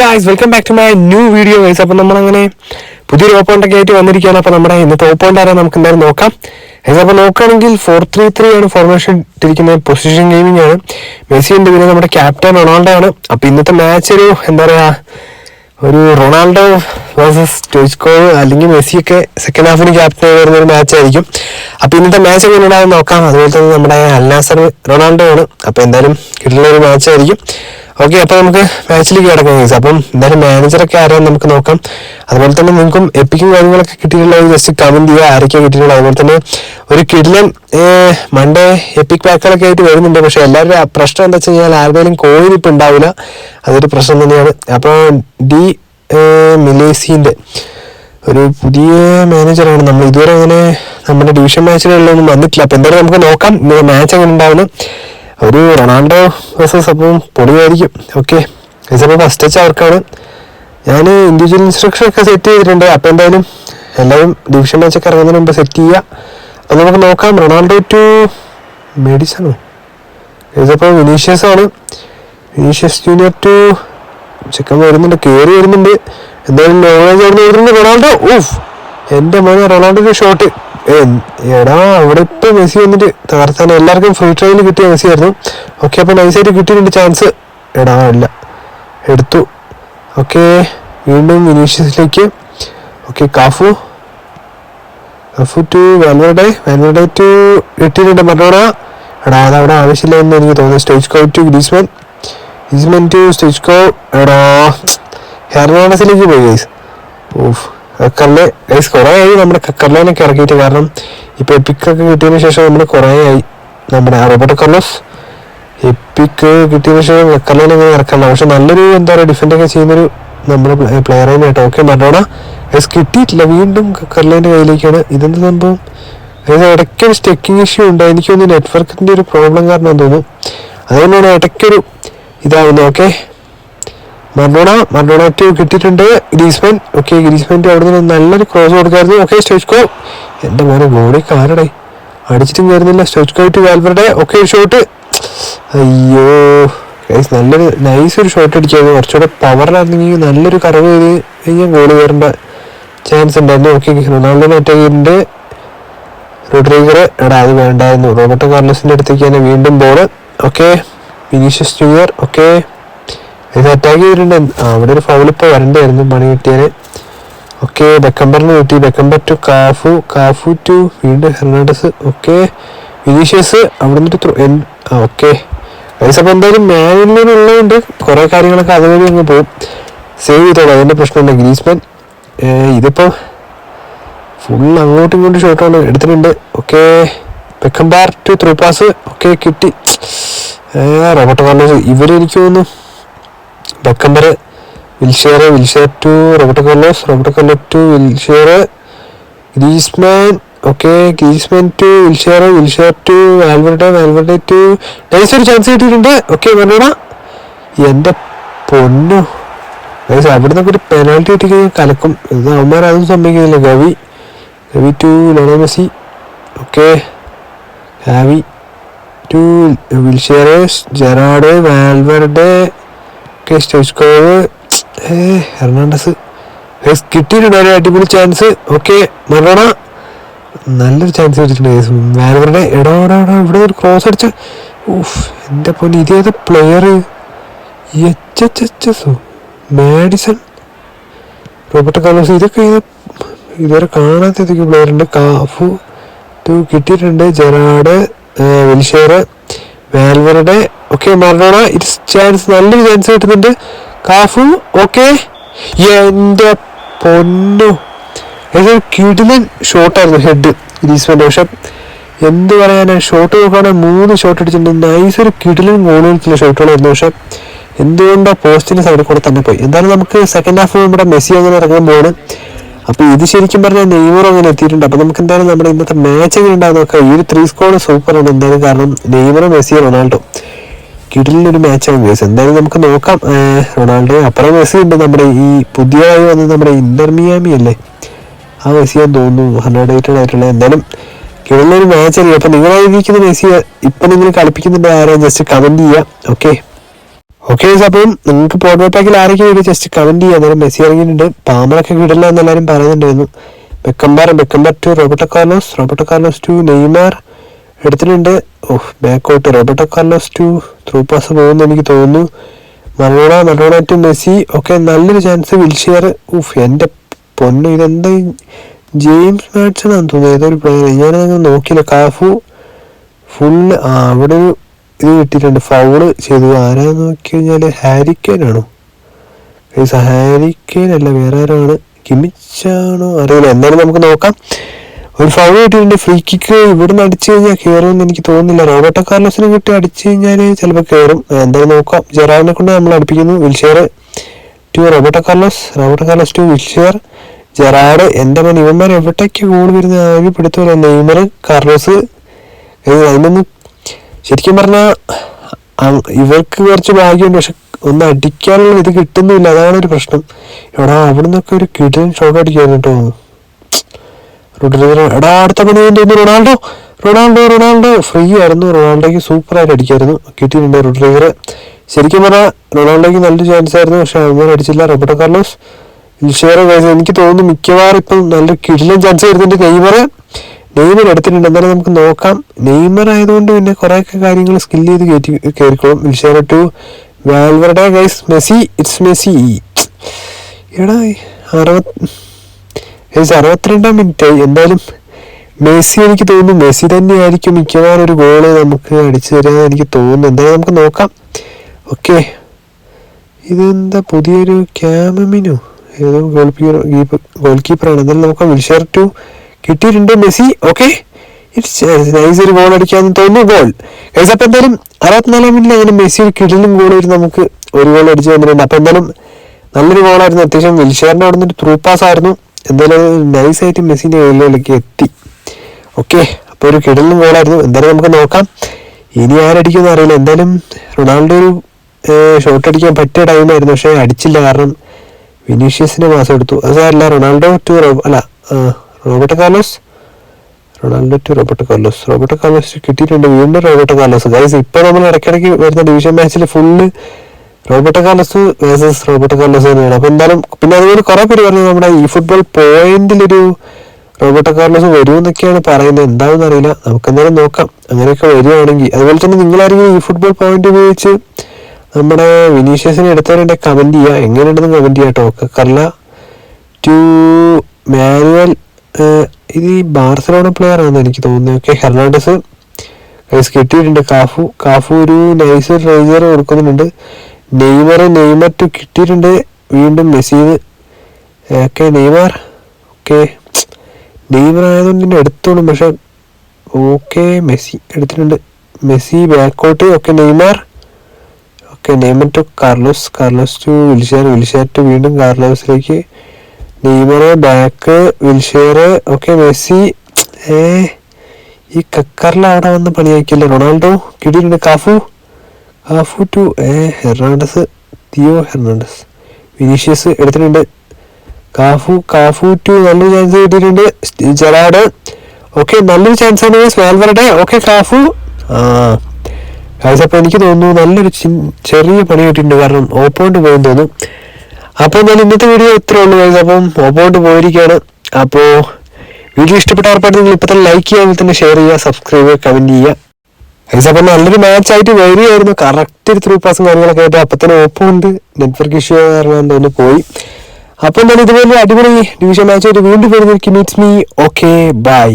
Guys welcome back to my new video guys അപ്പം നമ്മളങ്ങനെ പുതിയൊരു ഓപ്പോണ്ടൊക്കെ ആയിട്ട് വന്നിരിക്കുകയാണ്. അപ്പം നമ്മുടെ ഇന്നത്തെ ഓപ്പോണ്ട് ആരാ നമുക്ക് എന്തായാലും നോക്കാം. ഗൈസ് അപ്പം നോക്കുകയാണെങ്കിൽ ഫോർ ത്രീ ത്രീ ആണ് ഫോർമേഷൻ ഇട്ടിരിക്കുന്നത്. പൊസിഷൻ ഗെയിമിംഗ് ആണ്. മെസ്സി ഉണ്ട് പിന്നെ നമ്മുടെ ക്യാപ്റ്റൻ റൊണാൾഡോ ആണ് അപ്പം ഇന്നത്തെ മാച്ച് ഒരു എന്താ പറയുക ഒരു റൊണാൾഡോ വേഴ്സസ് ടോയ്സ്കോ അല്ലെങ്കിൽ മെസ്സിയൊക്കെ സെക്കൻഡ് ഹാഫിന് ക്യാപ്റ്റൻ വരുന്ന ഒരു മാച്ച് ആയിരിക്കും. അപ്പൊ ഇന്നത്തെ മാച്ച് എങ്ങനെ ഉണ്ടാകും നോക്കാം. അതുപോലെ തന്നെ നമ്മുടെ അൽനാസർ റൊണാൾഡോ ആണ് അപ്പൊ എന്തായാലും കിട്ടുന്ന ഒരു മാച്ച് ആയിരിക്കും. ഓക്കെ അപ്പൊ നമുക്ക് മാച്ചിലേക്ക് കിടക്കാം ഗൈസ് അപ്പം എന്തായാലും മാനേജറൊക്കെ ആരെയും നമുക്ക് നോക്കാം. അതുപോലെ തന്നെ നിങ്ങൾക്കും എപ്പിക്കും കാര്യങ്ങളൊക്കെ കിട്ടിയിട്ടുള്ളത് ജസ്റ്റ് കമന്റ് ചെയ്യുക ആരൊക്കെ കിട്ടിയിട്ടുള്ളത്. അതുപോലെ തന്നെ ഒരു കിഡിലൻ മൺഡേ എപ്പിക് പാക്കുകളൊക്കെ ആയിട്ട് വരുന്നുണ്ട്. പക്ഷെ എല്ലാവരുടെ പ്രശ്നം എന്താ വെച്ച് കഴിഞ്ഞാൽ ആരുടെയും കോയിൻ ഇപ്പം ഉണ്ടാവില്ല. അതൊരു പ്രശ്നം തന്നെയാണ്. അപ്പോൾ ഡി മിലേസിന്റെ ഒരു പുതിയ മാനേജറാണ് നമ്മൾ ഇതുവരെ അങ്ങനെ നമ്മുടെ ഡിവിഷൻ മാച്ചുകളിലൊന്നും വന്നിട്ടില്ല. അപ്പൊ എന്തായാലും നമുക്ക് നോക്കാം. മാച്ച് എങ്ങനെ ഉണ്ടാവുന്നു ഒരു റൊണാൾഡോ വേഴ്സസ് അപ്പം പൊളിയായിരിക്കും. ഓക്കെ അപ്പോൾ ഫസ്റ്റ് ടച്ച് അവർക്കാണ് ഞാൻ ഇൻഡിവിജ്വൽ ഇൻസ്ട്രക്ഷൻ ഒക്കെ സെറ്റ് ചെയ്തിട്ടുണ്ട്. അപ്പോൾ എന്തായാലും എല്ലാവരും ഡിവിഷൻ മാച്ചൊക്കെ ഇറങ്ങുന്നതിന് മുമ്പ് സെറ്റ് ചെയ്യുക. അപ്പോൾ നമുക്ക് നോക്കാം. റൊണാൾഡോ ടു മെഡിസണോ ഇതിപ്പോൾ വിനീഷ്യസ് ആണ്. വിനീഷ്യസ് ജൂനിയർ ടു ചെക്കൻ വരുന്നുണ്ട്. കയറി വരുന്നുണ്ട്. എന്തായാലും നോളജ് ആയിരുന്നു. വരുന്നുണ്ട് റൊണാൾഡോ? ഊഫ് എന്റെ മോനെ റൊണാൾഡോയുടെ ഷോട്ട് എടാ അവിടെ ഇപ്പൊ മെസ്സി വന്നിട്ട് തകർത്താൻ എല്ലാവർക്കും ഫ്രീ ട്രയൽ കിട്ടിയ മെസ്സി ആയിരുന്നു ഓക്കെ അപ്പൊ നൈസായിട്ട് കിട്ടിയിട്ടുണ്ട് ചാൻസ് എടാ ഇല്ല. എടുത്തു. ഓക്കെ വീണ്ടും വിനീഷ്യസിലേക്ക്. Okay Cafu. Cafu to Valverde Valverde to കിട്ടിയിട്ടുണ്ട് മറോണ. എടാ അത് അവിടെ ആവശ്യമില്ല എന്ന് എനിക്ക് തോന്നുന്നു. Stoichkov to Griezmann Griezmann to Stoichkov എടാ ഹെർണാണ്ടസിലേക്ക് പോയി ഗൈസ് ഓഫ് കക്കറിലെ ഗൈസ് കുറേ ആയി നമ്മുടെ കക്കറിലേനൊക്കെ ഇറക്കിയിട്ട് കാരണം ഇപ്പൊ എപ്പിക്കൊക്കെ കിട്ടിയതിന് ശേഷം നമ്മൾ കുറേ ആയി. നമ്മുടെ റോബർട്ട് കർലോസ്. എപ്പിക്ക് കിട്ടിയതിന് ശേഷം കക്കറിലേനെ ഇങ്ങനെ ഇറക്കണ്ട പക്ഷെ നല്ലൊരു എന്താ പറയുക ഡിഫൻഡ് ഒക്കെ ചെയ്യുന്നൊരു നമ്മുടെ പ്ലെയർ തന്നെ കേട്ടോ ഓക്കെ മറോണ ഗൈസ് കിട്ടിയിട്ടില്ല. വീണ്ടും കക്കറിലേന്റെ കയ്യിലേക്കാണ്. ഇതെന്ത് സംഭവം? ഇടയ്ക്ക് ഒരു സ്റ്റെക്കിംഗ് ഇഷ്യൂ ഉണ്ട് എനിക്ക് തോന്നുന്നു നെറ്റ്വർക്കിന്റെ ഒരു പ്രോബ്ലം കാരണം തോന്നുന്നു. അതുകൊണ്ടാണ് ഇടയ്ക്കൊരു ഇതാവുന്നത്. ഓക്കെ മർഡോണ മർഡോണ ടു കിട്ടിയിട്ടുണ്ട്. ഗ്രീസ്മാൻ ഓക്കെ ഗ്രീസ്മാന്റെ അവിടെ നിന്ന് നല്ലൊരു ക്രോസ് കൊടുക്കായിരുന്നു. ഓക്കെ സ്റ്റോച്ച്കോ എന്റെ മോനെ ഗോളി കാരടേ അടിച്ചിട്ടും കയറുന്നില്ല. Stoichkov to Valverde okay shot അയ്യോ. നല്ലൊരു നൈസ് ഒരു ഷോട്ട് അടിക്കായിരുന്നു. കുറച്ചുകൂടെ പവറിലായിരുന്നെങ്കിൽ നല്ലൊരു കറവ് ചെയ്ത് കഴിഞ്ഞാൽ ഗോൾ കയറേണ്ട ചാൻസ് ഉണ്ടായിരുന്നു. ഓക്കെ റൊണാൾഡോ അറ്റാക്കിന്റെ റോഡ്രീഗർ എടാ അത് വേണ്ടായിരുന്നു. റോബർട്ടോ കാർലോസിന്റെ അടുത്തേക്ക് തന്നെ വീണ്ടും ball okay Vinicius junior okay ഇത് അറ്റാക്ക് ചെയ്തിട്ടുണ്ട്. അവിടെ ഒരു ഫൗൾ ഇപ്പോൾ വരണ്ടായിരുന്നു പണി കിട്ടിയാൽ ഓക്കെ ബെക്കംബറിന് കിട്ടി. Beckenbauer to Cafu. Cafu to വീണ്ടും ഹെർണാണ്ടസ്. ഓക്കെ വിനീഷ്യസ് അവിടെ നിന്നിട്ട് ഓക്കെ അപ്പോൾ എന്തായാലും മാനുള്ളതുകൊണ്ട് കുറേ കാര്യങ്ങളൊക്കെ അതുവഴി അങ്ങ് പോകും സേവ് ചെയ്തോളൂ. അതിന്റെ പ്രശ്നമില്ല. ഗ്രീസ്മാൻ ഇതിപ്പോൾ ഫുൾ അങ്ങോട്ടും ഇങ്ങോട്ടും ഷോട്ടാണ് എടുത്തിട്ടുണ്ട്. Okay Beckenbauer to through pass okay കിട്ടി. Robert Carlos. ഇവരെനിക്ക് തോന്നുന്നു Beckenbauer Wilshere Wilshere to Robert Carlos Robert Carlos to Wilshere Griezmann okay Griezmann to Wilshere Wilshere to Albert Albert to nice ഒരു chance കിട്ടിയിട്ടുണ്ട്. Okay പറഞ്ഞോടാ. എന്റെ പൊന്നു. Nice അവിടെ നിന്നൊക്കെ ഒരു പെനാൽറ്റി കിട്ടി കഴിഞ്ഞാൽ കലക്കും. ഇത് അവന്മാർ അതും സംഭവിക്കുന്നില്ല Gavi Gavi to ലോണോ Messi. Okay Gavi to Wilshere Gerrard Valverde okay Stoichkov Hernandez. കിട്ടിയിട്ടുണ്ട് ഒരു അടിപൊളി ചാൻസ് ഓക്കെ മറോണ. നല്ലൊരു ചാൻസ് കിട്ടിയിട്ടുണ്ട് വാൽവറുടെ എടോ ഇവിടെ ഒരു ക്രോസ് അടിച്ച്. ഊഫ് എന്റെ പോലെ ഇതേത് പ്ലെയർ മാഡിസൺ. റോബർട്ട് കാലോസ് ഇതൊക്കെ ഇത് ഇതുവരെ കാണാത്ത ഇതൊക്കെ പ്ലെയർ ഉണ്ട്. കാഫു. ടു കിട്ടിയിട്ടുണ്ട് Gerrard Wilshere വാൽവറുടെ okay Maradona it's chance നല്ലൊരു ചാൻസ് കിട്ടുന്നുണ്ട്. കാഫു ഓക്കെ എന്റെ പൊന്നു. കിടിലൻ ഷോട്ടായിരുന്നു ഹെഡ് ഗ്രീസ്മാന്റെ പക്ഷെ എന്ത് പറയാനാ ഷോട്ട് നോക്കുകയാണെങ്കിൽ മൂന്ന് ഷോട്ട് അടിച്ചിട്ടുണ്ട്. നൈസ് ഒരു കിടിലൻ ഗോളുകൾക്കുള്ള ഷോട്ടുകളായിരുന്നു പക്ഷെ എന്തുകൊണ്ടോ പോസ്റ്റിന് സൈഡിൽ കൂടെ തന്നെ പോയി. എന്തായാലും നമുക്ക് സെക്കൻഡ് ഹാഫ് നമ്മുടെ മെസ്സി അങ്ങനെ ഇറങ്ങുമ്പോൾ അപ്പൊ ഇത് ശരിക്കും പറഞ്ഞാൽ നെയ്മർ അങ്ങനെ എത്തിയിട്ടുണ്ട്. അപ്പൊ നമുക്ക് എന്തായാലും നമ്മുടെ ഇന്നത്തെ മാച്ച് എങ്ങനെ ഉണ്ടാകും നോക്കാം. ഈ ഒരു ത്രീ സ്കോർ ആണ്. എന്തായാലും കാരണം നെയ്മർ മെസ്സി റൊണാൾഡോ. കിടിലൊരു മാച്ചാണ് ഗേസ് എന്തായാലും നമുക്ക് നോക്കാം. റൊണാൾഡോ അപ്പുറം മെസ്സി ഉണ്ട് നമ്മുടെ ഈ പുതിയതായി വന്നത് നമ്മുടെ ഇന്റർ മിയാമി അല്ലേ? ആ മെസ്സിയാന്ന് തോന്നുന്നു ഹൺഡ്രഡ് എയ്റ്റഡ് ആയിട്ടുള്ള. എന്തായാലും കിടന്നൊരു മാച്ച് അല്ലേ? അപ്പൊ നിങ്ങളായിരിക്കുന്ന മെസ്സിയെ ഇപ്പൊ നിങ്ങൾ കളിപ്പിക്കുന്നുണ്ട് ആരെയും ജസ്റ്റ് കമന്റ് ചെയ്യാം. ഓക്കെ ഓക്കെ അപ്പം നിങ്ങൾക്ക് പോർട്ട് പാക്കിൽ ആരൊക്കെ വീഡിയോ ജസ്റ്റ് കമന്റ് ചെയ്യാം. അന്നേരം മെസ്സി ഇറങ്ങിയിട്ടുണ്ട്. പാമറൊക്കെ വിടില്ല എന്ന് എല്ലാവരും പറയുന്നുണ്ടായിരുന്നു. Beckenbauer Beckenbauer to Roberto Carlos Roberto Carlos to Neymar എടുത്തിട്ടുണ്ട്. ഓഹ് ബാക്കോട്ട് Roberto Carlos to through pass പോകുന്നു എനിക്ക് തോന്നുന്നു. Maradona Maradona to Messi. Okay നല്ലൊരു ചാൻസ് വിൽഷിയർ ഉഫ് എന്റെ പൊന്നു ഇതെന്താ ജെയിംസ് മാഡ്സൺ ആണെന്ന് തോന്നുന്നു. ഏതൊരു പ്ലെയർ ഞാനത് നോക്കിയില്ല. കാഫു. ഫുള്ള് ആ അവിടെ ഒരു ഇത് കിട്ടിയിട്ടുണ്ട്. ഫൗൾ ചെയ്തു. ആരാന്ന് നോക്കി കഴിഞ്ഞാൽ ഹാരിക്കേനാണോ ഹാരിക്കേനല്ല വേറെ ആരാണ്? കിമിച്ചാണോ അറിയില്ല. എന്തായാലും നമുക്ക് നോക്കാം. ഒരു ഫൗൾ കിട്ടിയിട്ടുണ്ട്. ഫ്രീ കിക്ക് ഇവിടുന്ന് അടിച്ചു കഴിഞ്ഞാൽ കയറുമെന്ന് എനിക്ക് തോന്നുന്നില്ല. റോബർട്ടോ കാർലോസിനെ കിട്ടി അടിച്ചു കഴിഞ്ഞാൽ ചിലപ്പോൾ കയറും എന്തായാലും നോക്കാം. ജെറാറിനെ കൊണ്ട് നമ്മൾ അടുപ്പിക്കുന്നു. Wilshere to Roberto Carlos. Roberto Carlos to Wilshere. Gerrard എന്റെ മൻ ഇവന്മാർ എവിടേക്ക് ഗോൾ വരുന്ന ആരും നെയ്മർ കാർലോസ്. അതിനൊന്നും ശരിക്കും പറഞ്ഞാൽ ഇവർക്ക് കുറച്ച് ഭാഗ്യമുണ്ട് പക്ഷെ ഒന്ന് അടിക്കാനുള്ള ഇത് കിട്ടുന്നില്ല. അതാണ് ഒരു പ്രശ്നം. എടാ അവിടെ നിന്നൊക്കെ ഒരു കിടിലൻ ഷോട്ട് അടിക്കായിരുന്നു റൊഡ്രിഗർ എടാ അടുത്ത പണി തോന്നുന്നു റൊണാൾഡോ റൊണാൾഡോ റൊണാൾഡോ. ഫ്രീ ആയിരുന്നു. റൊണാൾഡോയ്ക്ക് സൂപ്പറായിട്ട് അടിക്കായിരുന്നു. കിട്ടിയിട്ടുണ്ട് റൊഡ്രിഗർ ശരിക്കും പറഞ്ഞാൽ റൊണാൾഡോയ്ക്ക് നല്ലൊരു ചാൻസ് ആയിരുന്നു പക്ഷെ അങ്ങനെ അടിച്ചില്ല. റോബർട്ടോ കാർലോസ് ഇൽഷേറെ എനിക്ക് തോന്നുന്നു മിക്കവാറും ഇപ്പം നല്ല കിടിലൻ ചാൻസ് വരുന്നുണ്ട് നെയ്മർ നെയ്മർ എടുത്തിട്ടുണ്ട്. എന്നാലും നമുക്ക് നോക്കാം. നെയ്മർ ആയതുകൊണ്ട് പിന്നെ കുറേയൊക്കെ കാര്യങ്ങൾ സ്കിൽ ചെയ്ത് കയറ്റി കയറിക്കോളും. Wilshere to Valverde guys Messi it's Messi. എടാ അറുപത് ഗൈസ് അറുപത്തിരണ്ടാം മിനിറ്റ് എന്തായാലും മെസ്സി എനിക്ക് തോന്നുന്നു മെസ്സി തന്നെയായിരിക്കും മിക്കവാറും ഒരു ഗോൾ നമുക്ക് അടിച്ചു തരാമെന്ന് എനിക്ക് തോന്നുന്നു. എന്തായാലും നമുക്ക് നോക്കാം. ഓക്കെ ഇതെന്താ പുതിയൊരു ക്യാമിനോ ഏതോ ഗോൾ കീപ്പർ ഗോൾ കീപ്പറാണ് എന്തായാലും നോക്കാം വിൽഷർ ടു കിട്ടിയിട്ടുണ്ട് മെസ്സി. ഓക്കെ. നൈസ് ഒരു ഗോൾ അടിക്കാന്ന് തോന്നുന്നു. ഗോൾ കഴിച്ച അപ്പം എന്തായാലും അറുപത്തിനാലാം മിനിറ്റിൽ അങ്ങനെ മെസ്സി ഒരു കിടലും ഗോൾ വരും നമുക്ക് ഒരു ഗോൾ അടിച്ചു തന്നിട്ടുണ്ട് അപ്പം എന്തായാലും നല്ലൊരു ഗോളായിരുന്നു അത്യാവശ്യം വിൽഷേറിന്റെ അവിടെ നിന്ന് ത്രൂ പാസ് ആയിരുന്നു. എന്തായാലും നൈസായിട്ട് മെസ്സിന്റെ കയ്യിലേക്ക് എത്തി. ഓക്കെ. അപ്പോൾ ഒരു കിടലും ഗോളായിരുന്നു എന്തായാലും നമുക്ക് നോക്കാം. ഇനി ആരടിക്കുമെന്ന് അറിയില്ല. എന്തായാലും റൊണാൾഡോ ഒരു ഷോട്ട് അടിക്കാൻ പറ്റിയ ടൈമായിരുന്നു പക്ഷേ അടിച്ചില്ല. കാരണം വിനീഷ്യസിന് മാസം എടുത്തു. അത് സാരല്ല റൊണാൾഡോ ടു അല്ല Roberto Carlos? Ronaldo to Robert Carlos. Robert Carlos കിട്ടിയിട്ടുണ്ട്. വീണ്ടും റോബർട്ട് കാർലോസ്. ഗൈസ് ഇപ്പൊ നമ്മൾ ഇടയ്ക്കിടയ്ക്ക് വരുന്ന ഡിവിഷൻ മാച്ചിൽ full Robert Carlos versus Robert Carlos തന്നെയാണ്. അപ്പോൾ എന്തായാലും പിന്നെ അതുപോലെ കുറേ പേര് പറഞ്ഞു നമ്മുടെ ഈ ഫുട്ബോൾ പോയിന്റിലൊരു റോബർട്ട് കാർലോസ് വരുമെന്നൊക്കെയാണ് പറയുന്നത്. എന്താണെന്ന് അറിയില്ല. നമുക്ക് എന്തായാലും നോക്കാം. അങ്ങനെയൊക്കെ വരികയാണെങ്കിൽ അതുപോലെ തന്നെ നിങ്ങളാരെങ്കിലും ഈ ഫുട്ബോൾ പോയിന്റ് ഉപയോഗിച്ച് നമ്മുടെ വിനീഷ്യസിനെ എടുത്തവരുടെ കമന്റ് ചെയ്യുക. എങ്ങനെയുണ്ടെന്ന് കമന്റ് ചെയ്യാം കേട്ടോ. കർല ടു മാനുവൽ ഇത് ഈ ബാർസലോണ പ്ലെയർ ആണെന്ന് എനിക്ക് തോന്നുന്നത് ഓക്കെ ഹെർണാണ്ടസ് ഗൈസ് കിട്ടിയിട്ടുണ്ട്. കാഫു കാഫു ഒരു നൈസ് റേസർ കൊടുക്കുന്നുണ്ട്. നെയ്മർ നെയ്മർ ടു കിട്ടിയിട്ടുണ്ട്. വീണ്ടും മെസ്സിന്ന് ഓക്കെ നെയ്മർ ഓക്കെ. നെയ്മർ ആയതുകൊണ്ട് തന്നെ എടുത്തോളും. പക്ഷെ ഓക്കെ മെസ്സി എടുത്തിട്ടുണ്ട്. മെസ്സി ബാക്കോട്ട് okay Neymar. Okay Neymar to Carlos. Carlos to Wilshere Wilshere to വീണ്ടും കാർലോസിലേക്ക്. Neymar back Wilshere okay Messi. ഏ ഈ കക്കറിൽ വന്ന് പണിയാക്കിയല്ലേ? റൊണാൾഡോ കിടിയിട്ടുണ്ട് കാഫു. കാഫു ടു ഏ ഹെർണാണ്ടസ് തിയോ ഹെർണാണ്ടസ്. വിനീഷ്യസ് എടുത്തിട്ടുണ്ട്. കാഫു കാഫു ടു നല്ലൊരു ചാൻസ് കിട്ടിയിട്ടുണ്ട്. ജെറാഡ് ഓക്കെ നല്ലൊരു ചാൻസ് ആണ് സ്വാൽവറുടെ ഓക്കെ കാഫു. ആ. കാഴ്ച എനിക്ക് തോന്നുന്നു നല്ലൊരു ചെറിയ പണി കിട്ടിയിട്ടുണ്ട്. കാരണം ഓപ്പോണ്ട് പോയെന്ന് തോന്നുന്നു. അപ്പോൾ ഞാൻ ഇന്നത്തെ വീഡിയോ ഇത്രേ ഉള്ളൂ ഗൈസ് അപ്പം ഓപ്പോണ്ട് പോയിരിക്കുകയാണ്. അപ്പോൾ വീഡിയോ ഇഷ്ടപ്പെട്ട ഉറപ്പായിട്ട് നിങ്ങൾ ഇപ്പം തന്നെ ലൈക്ക് ചെയ്യാൻ തന്നെ ഷെയർ ചെയ്യുക സബ്സ്ക്രൈബ് ചെയ്യുക കമന്റ് ചെയ്യുക. ഗൈസ് അപ്പം നല്ലൊരു മാച്ച് ആയിട്ട് വരികയായിരുന്നു. കറക്റ്റ് ഒരു ത്രൂ പാസും കാര്യങ്ങളൊക്കെ ആയിട്ട് അപ്പം തന്നെ ഓപ്പുണ്ട് നെറ്റ്വർക്ക് ഇഷ്യൂ കാരണം തോന്നുന്നു പോയി. അപ്പം ഞാൻ ഇതുപോലെ അടിപൊളി ഡിവിഷൻ മാച്ച് ആയിട്ട് വീണ്ടും വരുന്നതായിരിക്കും. Meats me okay bye